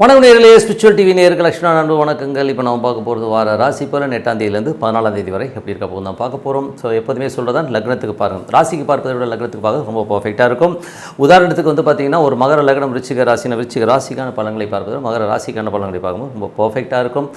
வணக்கம் நேரிலே spiritual TV நேருக்கு லட்சுமணா நண்பு வணக்கங்கள். இப்போ நம்ம பார்க்க போகிறது வார ராசி பலன் எட்டாம் தேதியிலேருந்து பதினாலாம் தேதி வரை எப்படி இருக்க போகும் தான் பார்க்க போகிறோம் ஸோ எப்போதுமே சொல்கிறதான் லக்னத்துக்கு பாருங்கள் ராசிக்கு பார்ப்பதை விட லக்னத்துக்கு பார்க்க ரொம்ப பர்ஃபெக்டாக இருக்கும். உதாரணத்துக்கு வந்து பார்த்தீங்கன்னா ஒரு மகர லக்னம் விருச்சிக ராசின விருச்சிக ராசிக்கான பலன்களை பார்ப்பது மகர ராசிக்கான பலன்களை பார்க்கும்போது ரொம்ப பர்ஃபெக்டாக இருக்கும்.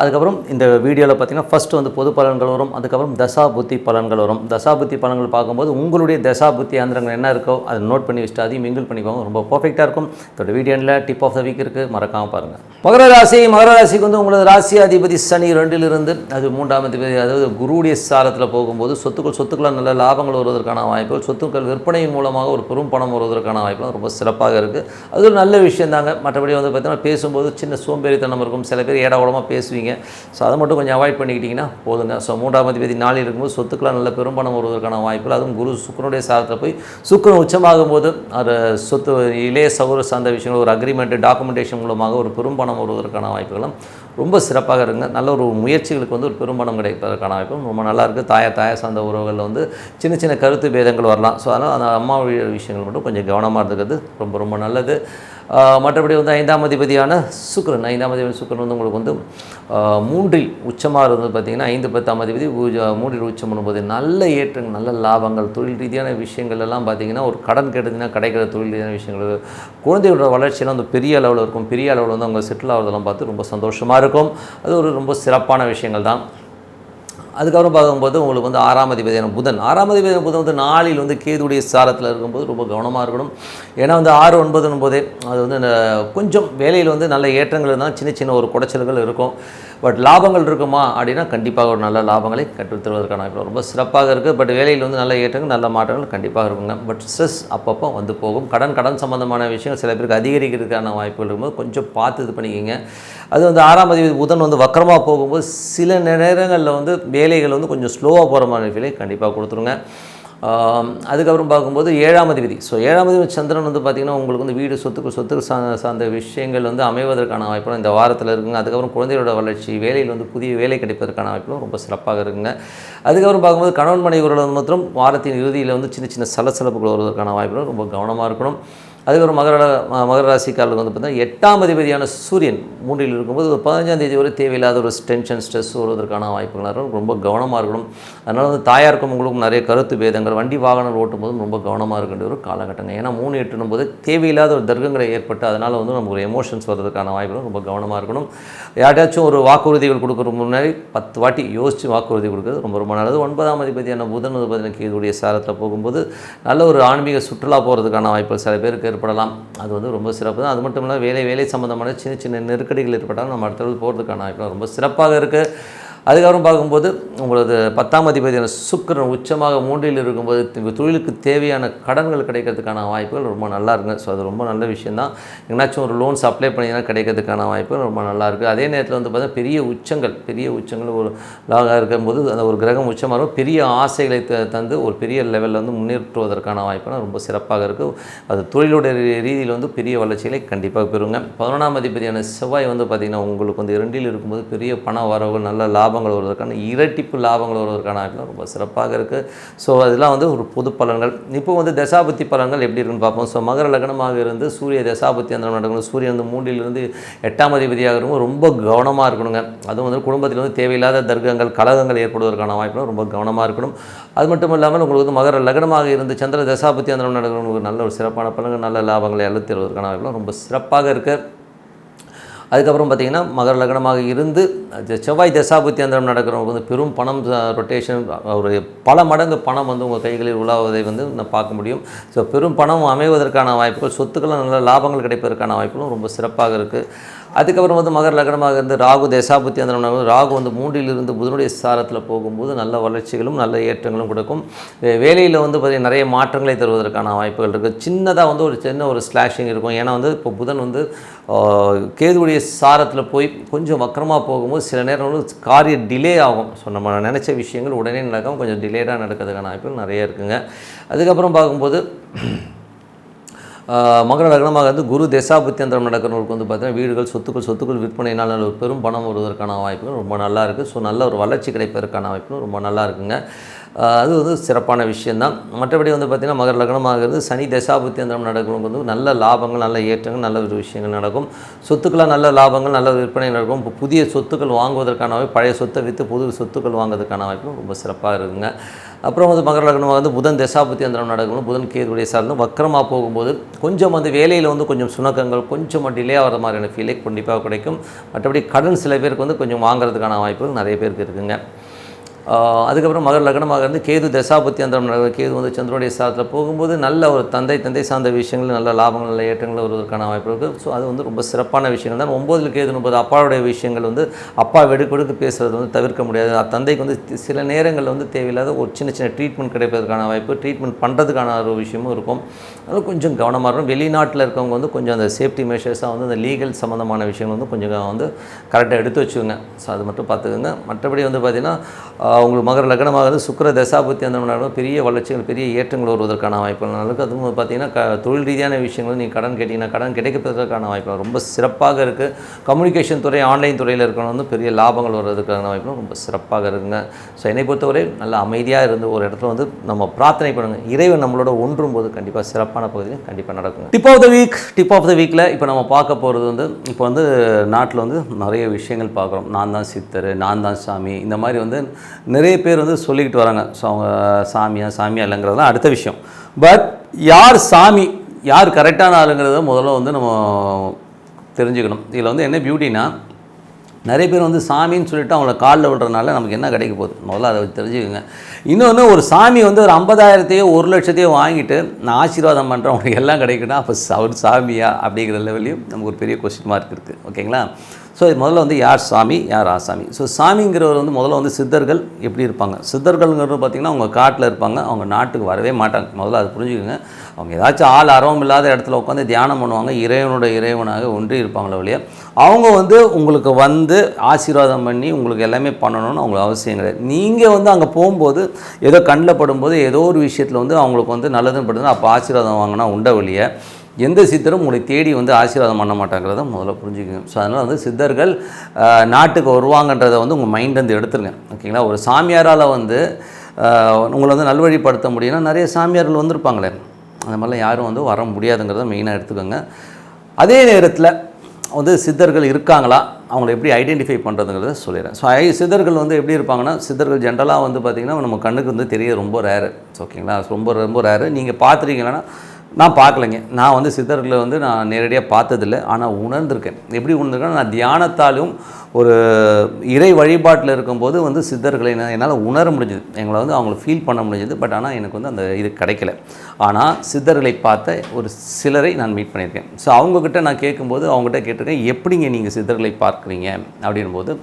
அதுக்கப்புறம் இந்த வீடியோவில் பார்த்தீங்கன்னா ஃபஸ்ட்டு வந்து பொது பலன்கள் வரும் அதுக்கப்புறம் தசா புத்தி பலன்கள் வரும். தசா புத்தி பலன்கள் பார்க்கும்போது உங்களுடைய தசா புத்தி அந்தரங்கள் என்ன இருக்கோ அதை நோட் பண்ணி வச்சுட்டு அதையும் மிங்கிள் பண்ணிக்கோங்க. ரொம்ப பர்ஃபெக்டாக இருக்கும். இதோட வீடியோவில் டிப் ஆஃப் த வீக் இருக்குது மறக்காமல் பாருங்கள் மகர ராசி மகர ராசிக்கு வந்து உங்களது ராசி அதிபதி சனி ரெண்டிலிருந்து அது மூன்றாம் அதிபதி அதாவது குருவுடைய சாரத்தில் போகும்போது சொத்துக்கள் சொத்துக்களால் நல்ல லாபங்கள் வருவதற்கான வாய்ப்புகள் சொத்துக்கள் விற்பனையின் மூலமாக ஒரு பெரும் பணம் வருவதற்கான வாய்ப்புகள் ரொம்ப சிறப்பாக இருக்குது அது ஒரு நல்ல விஷயம் தாங்க மற்றபடி வந்து பார்த்தீங்கன்னா பேசும்போது சின்ன சோம்பேறித்தனம் இருக்கும். சில பேர் ஏடா பேசுவீங்க. ஸோ அதை மட்டும் கொஞ்சம் அவாய்ட் பண்ணிக்கிட்டிங்கன்னா போதுங்க. ஸோ மூன்றாம் அதிபதி நாளில் இருக்கும்போது சொத்துக்களால் நல்ல பெரும் பணம் வருவதற்கான வாய்ப்புகள். அதுவும் குரு சுக்கரனுடைய சாதத்தில் போய் சுக்கரன் உச்சமாகும் போது அது சொத்து இளைய சௌர சார்ந்த விஷயங்கள் ஒரு அக்ரிமெண்ட் டாக்குமெண்டேஷன் மூலமாக ஒரு பெரும் பணம் வருவதற்கான வாய்ப்புகளும் ரொம்ப சிறப்பாக இருங்க நல்ல ஒரு முயற்சிகளுக்கு வந்து ஒரு பெரும்பணம் கிடைப்பதற்கான வாய்ப்பும் ரொம்ப நல்லாயிருக்கு இருக்குது தாயா சார்ந்த உறவுகளில் வந்து சின்ன சின்ன கருத்து பேதங்கள் வரலாம். ஸோ அதனால் அந்த அம்மா விஷயங்கள் மட்டும் கொஞ்சம் கவனமாக இருந்துக்கிறது ரொம்ப ரொம்ப நல்லது. மற்றபடி வந்து ஐந்தாம் அதிபதியான சுக்கரன். ஐந்தாம் அதிபதி சுக்கரன் வந்து உங்களுக்கு வந்து மூன்றில் உச்சமாக இருந்தது பார்த்தீங்கன்னா ஐந்து பத்தாம் அதிபதி ஊஜ- மூன்றில் உச்சம் பண்ணும்போது நல்ல ஏற்றங்கள் நல்ல லாபங்கள் தொழில் ரீதியான விஷயங்கள் எல்லாம் பார்த்தீங்கன்னா ஒரு கடன் கெடுதுன்னா கிடைக்கிற தொழில் ரீதியான விஷயங்கள். குழந்தையோட வளர்ச்சியெல்லாம் வந்து பெரிய அளவில் இருக்கும். பெரிய அளவில் வந்து அவங்க செட்டில் ஆகிறதெல்லாம் பார்த்து ரொம்ப சந்தோஷமாக இருக்கும். அது ஒரு ரொம்ப சிறப்பான விஷயங்கள் தான். அதுக்கப்புறம் பார்க்கும்போது உங்களுக்கு வந்து ஆறாம் அதிபதியான புதன். ஆறாம் அதிபதியான புதன் வந்து நாளில் வந்து கேதுடைய சாரத்தில் இருக்கும்போது ரொம்ப கவனமாக இருக்கணும். ஏன்னா வந்து ஆறு ஒன்பதுன்னும் போதே அது வந்து கொஞ்சம் வேலையில் வந்து நல்ல ஏற்றங்கள் இருந்தால் சின்ன சின்ன ஒரு குடைச்சல்கள் இருக்கும். பட் லாபங்கள் இருக்குமா அப்படின்னா கண்டிப்பாக ஒரு நல்ல லாபங்களை கற்றுத்தருவதற்கான வாய்ப்பு ரொம்ப சிறப்பாக இருக்குது பட் வேலையில் வந்து நல்ல ஏற்றங்கள் நல்ல மாற்றங்கள் கண்டிப்பாக இருக்குங்க. பட் ஸ்ட்ரெஸ் அப்பப்போ வந்து போகும். கடன் கடன் சம்மந்தமான விஷயங்கள் சில பேருக்கு அதிகரிக்கிறதுக்கான வாய்ப்புகள் இருக்கும்போது கொஞ்சம் பார்த்து இது பண்ணிக்கிங்க. அது வந்து ஆறாம் அதிபதி புதன் வந்து வக்கரமாக போகும்போது சில நேரங்களில் வந்து வேலைகள் வந்து கொஞ்சம் ஸ்லோவாக போகிற மாதிரி ஃபீலை கண்டிப்பாக கொடுத்துருங்க. அதுக்கப்புறம் பார்க்கும்போது ஏழாம் அதிபதி. ஸோ ஏழாம் அதிபதி சந்திரன் வந்து பார்த்திங்கன்னா உங்களுக்கு வந்து வீடு சொத்துக்கு சொத்துக்கு சா சார்ந்த விஷயங்கள் வந்து அமைவதற்கான வாய்ப்பும் இந்த வாரத்தில் இருக்குங்க. அதுக்கப்புறம் குழந்தைகளோட வளர்ச்சி வேலையில் வந்து புதிய வேலை கிடைப்பதற்கான வாய்ப்பும் ரொம்ப சிறப்பாக இருக்குங்க. அதுக்கப்புறம் பார்க்கும்போது கணவன் மனைவி உறவுகள் மாத்திரம் வாரத்தின் இறுதியில் வந்து சின்ன சின்ன சலசலப்புகள் வருவதற்கான வாய்ப்புகளும் ரொம்ப கவனமாக இருக்கணும். அதுக்கப்புறம் மகர ம- மகர ராசிக்காரர்களுக்கு வந்து பார்த்திங்கன்னா எட்டாம் அதிபதியான சூரியன் மூன்றில் இருக்கும்போது ஒரு பதினஞ்சாம் தேதி வரை தேவையில்லாத ஒரு டென்ஷன் ஸ்ட்ரெஸ் வருவதற்கான வாய்ப்புகள் இருக்கும். ரொம்ப கவனமாக இருக்கணும். அதனால் வந்து தாயாருக்கும் உங்களுக்கும் நிறைய கருத்து பேதங்கள் வண்டி வாகனம் ஓட்டும் போதும் ரொம்ப கவனமாக இருக்க வேண்டிய ஒரு காலகட்டங்கள் ஏன்னா மூணு எட்டுனும் போது தேவையில்லாத ஒரு தர்க்கங்களை ஏற்பட்டு அதனால் வந்து நமக்கு ஒரு எமோஷன்ஸ் வர்றதுக்கான வாய்ப்புகள் ரொம்ப கவனமாக இருக்கணும். யார்ட்டாச்சும் ஒரு வாக்குறுதிகள் கொடுக்குற முன்னாடி பத்து வாட்டி யோசித்து வாக்குறுதி கொடுக்குறது ரொம்ப ரொம்ப நல்லது. ஒன்பதாம் அதிபதியான புதன் வந்து பார்த்தீங்கன்னா கேதுடைய சாரத்தில் போகும்போது நல்ல ஒரு ஆன்மீக சுற்றுலா போகிறதுக்கான வாய்ப்புகள் சில பேருக்கு ஏற்படலாம். அது வந்து ரொம்ப சிறப்பு தான் அது மட்டும் இல்லாமல் வேலை வேலை சம்மந்தமான சின்ன சின்ன நெருக்கடிகள் ஏற்பட்டாலும் நம்ம அடுத்தவர்கள் போகிறதுக்கான வாய்ப்பு ரொம்ப சிறப்பாக இருக்குது அதுக்கப்புறம் பார்க்கும்போது உங்களது பத்தாம் அதிபதியான சுக்கரன் உச்சமாக மூன்றில் இருக்கும்போது தொழிலுக்கு தேவையான கடன்கள் கிடைக்கிறதுக்கான வாய்ப்புகள் ரொம்ப நல்லா இருக்குங்க ஸோ அது ரொம்ப நல்ல விஷயந்தான். எங்கனாச்சும் ஒரு லோன்ஸ் அப்ளை பண்ணிங்கன்னா கிடைக்கிறதுக்கான வாய்ப்புகள் ரொம்ப நல்லா இருக்குது அதே நேரத்தில் வந்து பார்த்தீங்கன்னா பெரிய உச்சங்கள் பெரிய உச்சங்கள் ஒரு லாக இருக்கும்போது அந்த ஒரு கிரகம் உச்சமாக இருக்கும். பெரிய ஆசைகளை த- தந்து ஒரு பெரிய லெவலில் வந்து முன்னேற்றுவதற்கான வாய்ப்புகள் ரொம்ப சிறப்பாக இருக்குது அது தொழிலுடைய ரீதியில் வந்து பெரிய வளர்ச்சிகளை கண்டிப்பாக பெறுங்க. பதினொன்றாம் அதிபதியான செவ்வாய் வந்து பார்த்திங்கன்னா உங்களுக்கு வந்து இரண்டில் இருக்கும்போது பெரிய பண வரவு நல்ல லாபம் லாபங்கள் வருவதற்கான இரட்டிப்பு லாபங்கள் வருவதற்கான வாய்ப்புகள் ரொம்ப சிறப்பாக இருக்குது ஸோ அதெல்லாம் வந்து ஒரு பொது பலன்கள். இப்போ வந்து தசாபத்தி பலன்கள் எப்படி இருக்குன்னு பார்ப்போம். ஸோ மகர லக்னமாக இருந்து சூரிய தசாபத்தி அந்த நடக்கணும். சூரியன் வந்து மூன்றிலிருந்து எட்டாம் அதிபதியாக இருக்கும் ரொம்ப கவனமாக இருக்கணுங்க. அதுவும் வந்து குடும்பத்தில் வந்து தேவையில்லாத தர்க்கங்கள் கலகங்கள் ஏற்படுவதற்கான வாய்ப்புகள் ரொம்ப கவனமாக இருக்கணும். அது மட்டும் இல்லாமல் உங்களுக்கு வந்து மகர லக்னமாக இருந்து சந்திர தசாபத்தி அந்த நடக்கணும் நல்ல ஒரு சிறப்பான பலன்கள் நல்ல லாபங்களை அழுத்தி வருவதற்கான வாய்ப்புகள் ரொம்ப சிறப்பாக இருக்குது அதுக்கப்புறம் பார்த்திங்கன்னா மகர லக்னமாக இருந்து செவ்வாய் தசாபுத்தி அந்தரம் நடக்கிறவங்க வந்து பெரும் பணம் ரொட்டேஷன் ஒரு பல மடங்கு பணம் வந்து உங்கள் கைகளில் உலாவதை வந்து நான் பார்க்க முடியும். ஸோ பெரும் பணம் அமைவதற்கான வாய்ப்புகள் சொத்துக்களும் நல்ல லாபங்கள் கிடைப்பதற்கான வாய்ப்புகளும் ரொம்ப சிறப்பாக இருக்குது அதுக்கப்புறம் வந்து மகர லக்னமாக இருந்து ராகு தேசாபுத்தி அந்த ராகு வந்து மூன்றிலிருந்து புதனுடைய சாரத்தில் போகும்போது நல்ல வளர்ச்சிகளும் நல்ல ஏற்றங்களும் கொடுக்கும். வேலையில் வந்து பார்த்திங்கன்னா நிறைய மாற்றங்களை தருவதற்கான வாய்ப்புகள் இருக்குது சின்னதாக வந்து ஒரு சின்ன ஒரு ஸ்லாஷிங் இருக்கும். ஏன்னா வந்து இப்போ புதன் வந்து கேதுடைய சாரத்தில் போய் கொஞ்சம் வக்கரமாக போகும்போது சில நேரம் வந்து காரியம் டிலே ஆகும். ஸோ நம்ம நினச்ச விஷயங்கள் உடனே நடக்காம கொஞ்சம் டிலேடாக நடக்கிறதுக்கான வாய்ப்புகள் நிறைய இருக்குங்க. அதுக்கப்புறம் பார்க்கும்போது மகர லக்னமாக வந்து குரு தசாபுத்தியந்திரம் நடக்கிறவங்களுக்கு வந்து பார்த்தீங்கன்னா வீடுகள் சொத்துக்கள் சொத்துக்கள் விற்பனையினால் ஒரு பெரும் பணம் வருவதற்கான வாய்ப்புகள் ரொம்ப நல்லா இருக்குது ஸோ நல்ல ஒரு வளர்ச்சி கிடைப்பதற்கான வாய்ப்புகள் ரொம்ப நல்லா இருக்குங்க. அது வந்து சிறப்பான விஷயந்தான் மற்றபடி வந்து பார்த்திங்கன்னா மகர லக்னமாகிறது சனி தசாபுத்தியந்திரம் நடக்கும் வந்து நல்ல லாபங்கள் நல்ல ஏற்றங்கள் நல்ல ஒரு விஷயங்கள் நடக்கும். சொத்துக்களாக நல்ல லாபங்கள் நல்ல விற்பனை நடக்கும். இப்போ புதிய சொத்துக்கள் வாங்குவதற்கான வாய்ப்பு பழைய சொத்தை விற்று புது சொத்துக்கள் வாங்குவதற்கான வாய்ப்பு ரொம்ப சிறப்பாக இருக்குங்க. அப்புறம் வந்து மகர லக்னமாக வந்து புதன் தசாபுத்தி நடக்கணும். புதன் கேதுடைய சார்ந்து வக்கரமாக போகும்போது கொஞ்சம் வந்து வேலையில் வந்து கொஞ்சம் சுணக்கங்கள் கொஞ்சம் டிலே ஆகிற மாதிரியான ஃபீலே கண்டிப்பாக கிடைக்கும். மற்றபடி கடன் சில பேருக்கு வந்து கொஞ்சம் வாங்குறதுக்கான வாய்ப்புகள் நிறைய பேருக்கு இருக்குங்க. அதுக்கப்புறம் மகர் லக்னமாக இருந்து கேது தசாபத்தி அந்த கேது வந்து சந்திரனுடைய சாதத்தில் போகும்போது நல்ல ஒரு தந்தை தந்தை சார்ந்த விஷயங்கள் நல்ல லாபங்கள் நல்ல ஏற்றங்கள் வருவதற்கான வாய்ப்பு இருக்குது ஸோ அது வந்து ரொம்ப சிறப்பான விஷயங்கள் தான். ஒம்போதில் கேது முப்பது அப்பாவுடைய விஷயங்கள் வந்து அப்பா வெடுக்கெடுக்கு பேசுகிறது வந்து தவிர்க்க முடியாது. தந்தைக்கு வந்து சில நேரங்களில் வந்து தேவையில்லாத ஒரு சின்ன சின்ன ட்ரீட்மெண்ட் கிடைப்பதற்கான வாய்ப்பு ட்ரீட்மெண்ட் பண்ணுறதுக்கான ஒரு விஷயமும் இருக்கும். அது கொஞ்சம் கவனமாக இருக்கும் வெளிநாட்டில் இருக்கவங்க வந்து கொஞ்சம் அந்த சேஃப்டி மெஷர்ஸாக வந்து அந்த லீகல் சம்மந்தமான விஷயங்கள் வந்து கொஞ்சம் வந்து கரெக்டாக எடுத்து வச்சுக்கோங்க. ஸோ அது மட்டும் பார்த்துக்கோங்க. மற்றபடி வந்து பார்த்திங்கன்னா அவங்களுக்கு மகர லக்னமாக இருந்து சுக்கர தசாபத்தி அந்த பெரிய வளர்ச்சிகள் பெரிய ஏற்றங்கள் வருவதற்கான வாய்ப்புகள் இருக்குது அதுவும் பார்த்தீங்கன்னா க தொழில் ரீதியான விஷயங்களும் நீங்கள் கடன் கேட்டிங்கன்னா கடன் கிடைக்கிறதுக்கான வாய்ப்புகள் ரொம்ப சிறப்பாக இருக்குது கம்யூனிகேஷன் துறை ஆன்லைன் துறையில் இருக்கிறவங்க வந்து பெரிய லாபங்கள் வர்றதுக்கான வாய்ப்பு ரொம்ப சிறப்பாக இருக்குங்க. ஸோ என்னை பொறுத்தவரை நல்ல அமைதியாக இருந்து ஒரு இடத்துல வந்து நம்ம பிரார்த்தனை பண்ணுங்கள் இறைவன் நம்மளோட ஒன்றும் போது கண்டிப்பாக சிறப்பான பகுதியில் கண்டிப்பாக நடக்கும் tip of the week tip of the வீக்கில் இப்போ நம்ம பார்க்க போகிறது வந்து இப்போ வந்து நாட்டில் வந்து நிறைய விஷயங்கள் பார்க்குறோம். நான் தான் சித்தர் நான் தான் சாமி இந்த மாதிரி வந்து நிறைய பேர் வந்து சொல்லிக்கிட்டு வராங்க. ஸோ அவங்க சாமியா சாமியா இல்லைங்கிறதுலாம் அடுத்த விஷயம். பட் யார் சாமி யார் கரெக்டான ஆளுங்கிறத முதல்ல வந்து நம்ம தெரிஞ்சுக்கணும். இதில் வந்து என்ன பியூட்டினா நிறைய பேர் வந்து சாமின்னு சொல்லிட்டு அவங்கள காலில் விடுறதுனால நமக்கு என்ன கிடைக்க போகுது? முதல்ல அதை தெரிஞ்சுக்கோங்க. இன்னொன்று ஒரு சாமி வந்து ஒரு ஐம்பதாயிரத்தையோ ஒரு லட்சத்தையோ வாங்கிட்டு நான் ஆசீர்வாதம் பண்ணுறேன் உனக்கு எல்லாம் கிடைக்குன்னா அப்போ அவர் சாமியா அப்படிங்கிற லெவல்லையும் நமக்கு ஒரு பெரிய கொஸ்டின் மார்க் இருக்குது ஓகேங்களா ஸோ இது முதல்ல வந்து யார் சாமி யார் ஆசாமி? ஸோ சாமிங்கிறவர் வந்து முதல்ல வந்து சித்தர்கள் எப்படி இருப்பாங்க? சித்தர்கள்ங்கிறது பார்த்திங்கன்னா அவங்க காட்டில் இருப்பாங்க. அவங்க நாட்டுக்கு வரவே மாட்டாங்க. முதல்ல அது புரிஞ்சுக்கோங்க. அவங்க ஏதாச்சும் ஆள் அறவம் இல்லாத இடத்துல உட்காந்து தியானம் பண்ணுவாங்க. இறைவனோட இறைவனாக ஒன்றி இருப்பாங்களே வழியா அவங்க வந்து உங்களுக்கு வந்து ஆசீர்வாதம் பண்ணி உங்களுக்கு எல்லாமே பண்ணணும்னு அவங்களுக்கு அவசியம் கிடையாது. நீங்கள் வந்து அங்கே போகும்போது ஏதோ கண்ணில் படும்போது ஏதோ ஒரு விஷயத்தில் வந்து அவங்களுக்கு வந்து நல்லதுன்னு படுதுன்னா அப்போ ஆசீர்வாதம் வாங்கினா உண்ட வழியை எந்த சித்தரும் உங்களை தேடி வந்து ஆசீர்வாதம் பண்ண மாட்டாங்கிறத முதல்ல புரிஞ்சுக்கணும் ஸோ அதனால் வந்து சித்தர்கள் நாட்டுக்கு வருவாங்கன்றதை வந்து உங்கள் மைண்ட் வந்து எடுத்துருங்க. ஓகேங்களா ஒரு சாமியாரால் வந்து உங்களை வந்து நல்வழிப்படுத்த முடியும்னா நிறைய சாமியார்கள் வந்திருப்பாங்களே. அந்த மாதிரிலாம் யாரும் வந்து வர முடியாதுங்கிறத மெயினாக எடுத்துக்கோங்க. அதே நேரத்தில் வந்து சித்தர்கள் இருக்காங்களா? அவங்கள எப்படி ஐடென்டிஃபை பண்ணுறதுங்கிறத சொல்லிடுறேன். ஸோ ஐ சித்தர்கள் வந்து எப்படி இருப்பாங்கன்னா சித்தர்கள் ஜென்ரலாக வந்து பார்த்திங்கன்னா நம்ம கண்ணுக்கு வந்து தெரிய ரொம்ப ரேரு ஓகேங்களா ரொம்ப ரொம்ப ரேரு நீங்கள் பார்த்துருக்கீங்கன்னா நான் பார்க்கலைங்க. நான் வந்து சித்தர்களை வந்து நான் நேரடியாக பார்த்ததில்ல. ஆனால் உணர்ந்திருக்கேன். எப்படி உணர்ந்திருக்கேன் நான் தியானத்தாலும் ஒரு இறை வழிபாட்டில் இருக்கும்போது வந்து சித்தர்களை நான் என்னால் உணர முடிஞ்சது. எங்களை வந்து அவங்கள ஃபீல் பண்ண முடிஞ்சது. பட் ஆனால் எனக்கு வந்து அந்த இது கிடைக்கல. ஆனால் சித்தர்களை பார்த்த ஒரு சிலரை நான் மீட் பண்ணியிருக்கேன். ஸோ அவங்கக்கிட்ட நான் கேட்கும்போது அவங்ககிட்ட கேட்டிருக்கேன் எப்படிங்க நீங்கள் சித்தர்களை பார்க்குறீங்க? அப்படின்போது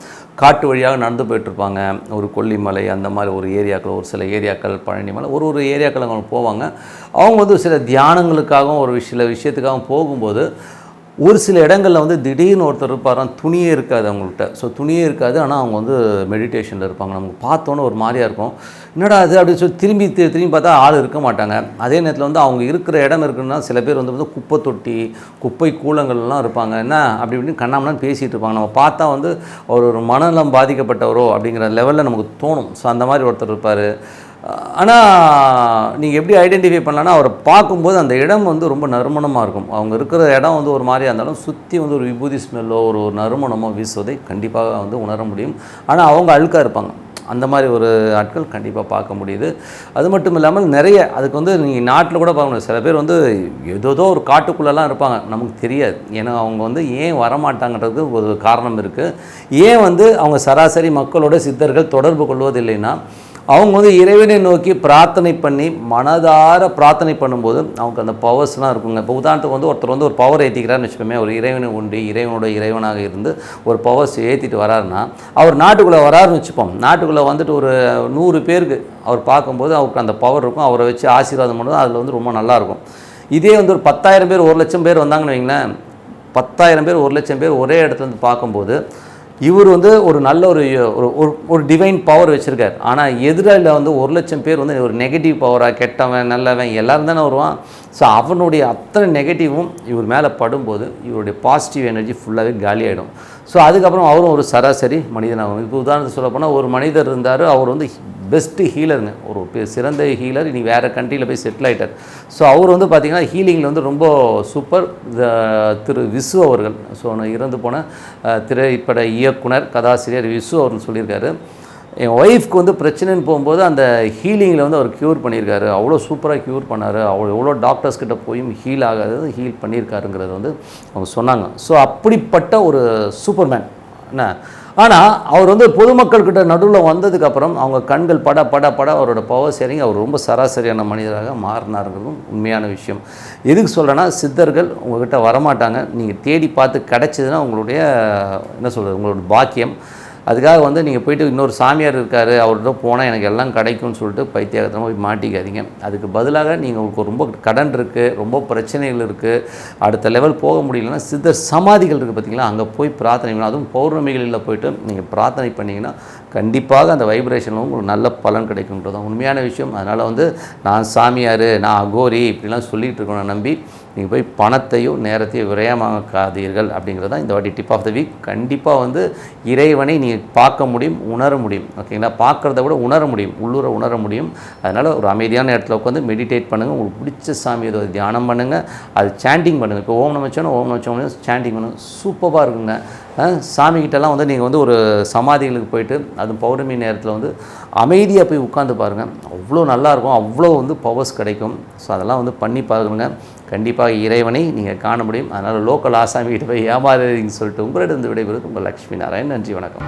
காட்டு வழியாக நடந்து போயிட்டுருப்பாங்க. ஒரு கொல்லிமலை அந்த மாதிரி ஒரு ஏரியாக்கள் ஒரு சில ஏரியாக்கள் பழனிமலை ஒரு ஒரு ஏரியாக்கள் அவங்க போவாங்க. அவங்க வந்து சில தியானங்களுக்காகவும் ஒரு சில விஷயத்துக்காகவும் போகும்போது ஒரு சில இடங்களில் வந்து திடீர்னு ஒருத்தர் இருப்பாராம் துணியே இருக்காது அவங்கள்ட்ட. ஸோ துணியே இருக்காது ஆனால் அவங்க வந்து மெடிடேஷனில் இருப்பாங்க. நமக்கு பார்த்தோன்னே ஒரு மாதிரியாக இருக்கும். என்னடா அது அப்படின்னு சொல்லி திரும்பி திரும்பி பார்த்தா ஆள் இருக்க மாட்டாங்க. அதே நேரத்தில் வந்து அவங்க இருக்கிற இடம் இருக்குன்னா சில பேர் வந்து வந்து குப்பை தொட்டி குப்பை கூலங்கள்லாம் இருப்பாங்க. என்ன அப்படி இப்படின்னு கண்ணாமலாம் பேசிகிட்டு இருப்பாங்க. நம்ம பார்த்தா வந்து அவர் ஒரு மனநலம் பாதிக்கப்பட்டவரோ அப்படிங்கிற லெவலில் நமக்கு தோணும். ஸோ அந்த மாதிரி ஒருத்தர் இருப்பார். ஆனால் நீங்கள் எப்படி ஐடென்டிஃபை பண்ணலான்னா அவரை பார்க்கும்போது அந்த இடம் வந்து ரொம்ப நறுமணமாக இருக்கும். அவங்க இருக்கிற இடம் வந்து ஒரு மாதிரியா இருந்தாலும் சுற்றி வந்து ஒரு விபூதி ஸ்மெல்லோ ஒரு நறுமணமோ வீசுவதை கண்டிப்பாக வந்து உணர முடியும். ஆனால் அவங்க அழுக்காக இருப்பாங்க. அந்த மாதிரி ஒரு ஆட்கள் கண்டிப்பாக பார்க்க முடியுது. அது மட்டும் இல்லாமல் நிறைய அதுக்கு வந்து நீங்கள் நாட்டில் கூட பார்க்க முடியும் சில பேர் வந்து ஏதோதோ ஒரு காட்டுக்குள்ளெல்லாம் இருப்பாங்க. நமக்கு தெரியாது. ஏன்னா அவங்க வந்து ஏன் வரமாட்டாங்கன்றதுக்கு ஒரு காரணம் இருக்குது ஏன் வந்து அவங்க சராசரி மக்களோட சித்தர்கள் தொடர்பு கொள்வதில்லைன்னா அவங்க வந்து இறைவனை நோக்கி பிரார்த்தனை பண்ணி மனதார பிரார்த்தனை பண்ணும்போது அவங்க அந்த பவர்ஸ்லாம் இருக்குங்க. இப்போ உதாரணத்துக்கு வந்து ஒருத்தர் வந்து ஒரு பவர் ஏற்றிக்கிறான்னு வச்சுக்கோமே ஒரு இறைவனை உண்டு இறைவனோட இறைவனாக இருந்து ஒரு பவர்ஸ் ஏற்றிட்டு வராருன்னா அவர் நாட்டுக்குள்ளே வராருன்னு வச்சுப்போம். நாட்டுக்குள்ளே வந்துட்டு ஒரு நூறு பேருக்கு அவர் பார்க்கும்போது அவருக்கு அந்த பவர் இருக்கும். அவரை வச்சு ஆசீர்வாதம் பண்ணுறது அதில் வந்து ரொம்ப நல்லாயிருக்கும் இதே வந்து ஒரு பத்தாயிரம் பேர் ஒரு லட்சம் பேர் வந்தாங்கன்னு வைங்களேன் பத்தாயிரம் பேர் ஒரு லட்சம் பேர் ஒரே இடத்துல வந்து பார்க்கும்போது இவர் வந்து ஒரு நல்ல ஒரு ஒரு ஒரு- ஒரு டிவைன் பவர் வச்சுருக்கார். ஆனால் எதிராளியில் வந்து ஒரு லட்சம் பேர் வந்து ஒரு நெகட்டிவ் பவராக கெட்டவன் நல்லவன் எல்லோரும் தானே வருவான். ஸோ அவனுடைய அத்தனை நெகட்டிவும் இவர் மேலே படும்போது இவருடைய பாசிட்டிவ் எனர்ஜி ஃபுல்லாகவே காலியாகிடும் ஸோ அதுக்கப்புறம் அவரும் ஒரு சராசரி மனிதனாகும். இப்போ உதாரணத்துக்கு சொல்ல போனால் ஒரு மனிதர் இருந்தார் அவர் வந்து பெஸ்ட்டு ஹீலருங்க ஒரு சிறந்த ஹீலர் இனி வேறு கண்ட்ரியில் போய் செட்டில் ஆகிட்டார் ஸோ அவர் வந்து பார்த்திங்கன்னா ஹீலிங்கில் வந்து ரொம்ப சூப்பர் திரு விசு அவர்கள். ஸோ நான் இறந்து போன திரைப்பட இயக்குனர் கதாசிரியர் விசு அவர்னு சொல்லியிருக்காரு. என் ஒய்ஃப்க்கு வந்து பிரச்சனைன்னு போகும்போது அந்த ஹீலிங்கில் வந்து அவர் க்யூர் பண்ணியிருக்காரு. அவ்வளோ சூப்பராக க்யூர் பண்ணார். அவ்வளோ எவ்வளோ டாக்டர்ஸ் கிட்ட போயும் ஹீல் ஆகாதது ஹீல் பண்ணியிருக்காருங்கிறது வந்து அவங்க சொன்னாங்க. ஸோ அப்படிப்பட்ட ஒரு சூப்பர்மேன் என்ன? ஆனால் அவர் வந்து பொதுமக்கள்கிட்ட நடுவில் வந்ததுக்கப்புறம் அவங்க கண்கள் பட பட பட அவரோட பவர் சரிங்க அவர் ரொம்ப சராசரியான மனிதராக மாறினாருங்கிறதும் உண்மையான விஷயம். எதுக்கு சொல்கிறேன்னா சித்தர்கள் உங்கள்கிட்ட வரமாட்டாங்க. நீங்கள் தேடி பார்த்து கிடச்சிதுன்னா உங்களுடைய என்ன சொல்கிறது உங்களோட பாக்கியம். அதுக்காக வந்து நீங்கள் போயிட்டு இன்னொரு சாமியார் இருக்கார் அவர்கிட்ட போனால் எனக்கு எல்லாம் கிடைக்கும்னு சொல்லிட்டு பைத்தியகத்தமாக போய் மாட்டிக்காதீங்க. அதுக்கு பதிலாக நீங்கள் உங்களுக்கு ரொம்ப கடன் இருக்குது ரொம்ப பிரச்சனைகள் இருக்குது அடுத்த லெவல் போக முடியலன்னா சித்தர் சமாதிகள் இருக்குது பார்த்தீங்களா அங்கே போய் பிரார்த்தனை பண்ணணும். அதுவும் பௌர்ணமிகளில் போயிட்டு நீங்கள் பிரார்த்தனை பண்ணிங்கன்னா கண்டிப்பாக அந்த வைப்ரேஷனில் உங்களுக்கு நல்ல பலன் கிடைக்கும்ன்றது தான் உண்மையான விஷயம். அதனால் வந்து நான் சாமியார் நான் அகோரி இப்படிலாம் சொல்லிகிட்டு இருக்கணும் நம்பி. நீங்கள் போய் பணத்தையும் நேரத்தையும் விரயமாக்காதீர்கள் அப்படிங்கிறது தான் இந்த வாட்டி டிப் ஆஃப் த வீக் கண்டிப்பாக வந்து இறைவனை நீங்கள் பார்க்க முடியும் உணர முடியும். ஓகேங்களா பார்க்குறத விட உணர முடியும். உள்ளூர உணர முடியும். அதனால் ஒரு அமைதியான இடத்துல உட்காந்து மெடிடேட் பண்ணுங்கள் உங்களுக்கு பிடிச்ச சாமி ஏதோ தியானம் பண்ணுங்கள் அது சாண்டிங் பண்ணுங்கள் இப்போ ஓம் நமச்சோன்னா ஓம் நமச்சோம் சாண்டிங் பண்ணுங்கள் சூப்பராக இருக்குங்க. அஹ் சாமிகிட்டலாம் வந்து நீங்கள் வந்து ஒரு சமாதிகளுக்கு போயிட்டு அது பௌர்ணமி நேரத்தில் வந்து அமைதியாக போய் உட்காந்து பாருங்கள் அவ்வளோ நல்லாயிருக்கும் அவ்வளோ வந்து பவர்ஸ் கிடைக்கும். ஸோ அதெல்லாம் வந்து பண்ணி பாருங்க. கண்டிப்பாக இறைவனை நீங்கள் காண முடியும். அதனால் லோக்கல் ஆசாமி கிட்ட போய் ஏமாறுறீங்கன்னு சொல்லிட்டு உங்களிடம் விடைபெறுவது உங்கள் லக்ஷ்மி நாராயண் நன்றி வணக்கம்.